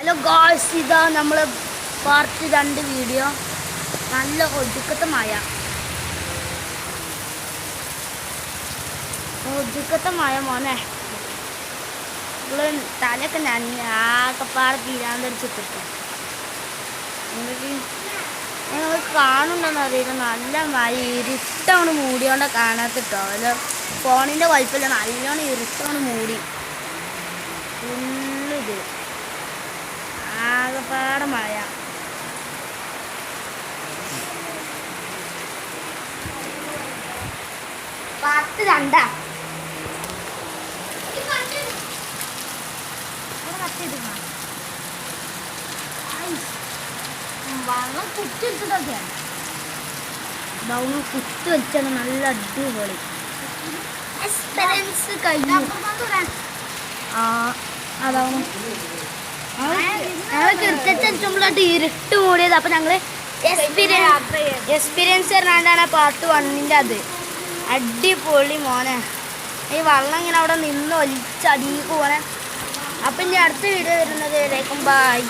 Hello goals ഇതാ നമ്മൾ part രണ്ട് വീഡിയോ നല്ല ഒതുക്കത്തെ മഴ. ഒതുക്കത്തെ മഴ മോനെ. നമ്മൾ തലയൊക്കെ നനഞ്ഞ് ആകെപ്പാടെ തീരാന്തടിച്ചിട്ടിട്ട് നിങ്ങൾ കാണുന്നുണ്ടെന്ന് അറിയില്ല. നല്ല മഴ ഇരുട്ടാണ് മൂടിയോണ്ട് കാണാത്തിട്ടോ. അല്ല ഫോണിന്റെ കുഴപ്പമില്ല നല്ലോണം ഇരുട്ടാണ് മൂടി. ഫുള്ളിത് ആകെപ്പാടെ മഴ പാർട്ട് രണ്ടാ. വെള്ളം കുത്തി വെച്ചിട്ടൊക്കെയാണ് കുത്തി വെച്ചാണ് നല്ല അടിപൊളി. എക്സ്പീരിയൻസ് കഴിഞ്ഞു. ആ അതാണ്. ഞങ്ങൾ കൃത്യച്ചുമ്പോഴായിട്ട് ഇരുട്ട് മൂടിയത്. അപ്പൊ ഞങ്ങൾ എക്സ്പീരിയൻസ് എക്സ്പീരിയൻസ് പറഞ്ഞാണ്ടാണ് പാർട്ട് വണ്ണിന്റെ അത് അടിപൊളി മോനെ. ഈ വള്ളം ഇങ്ങനെ അവിടെ നിന്ന് ഒലിച്ചടിക്ക് പോനെ അപ്പം ഇനി അടുത്ത വീഡിയോ വരുന്നത് വരേക്കും. ബൈ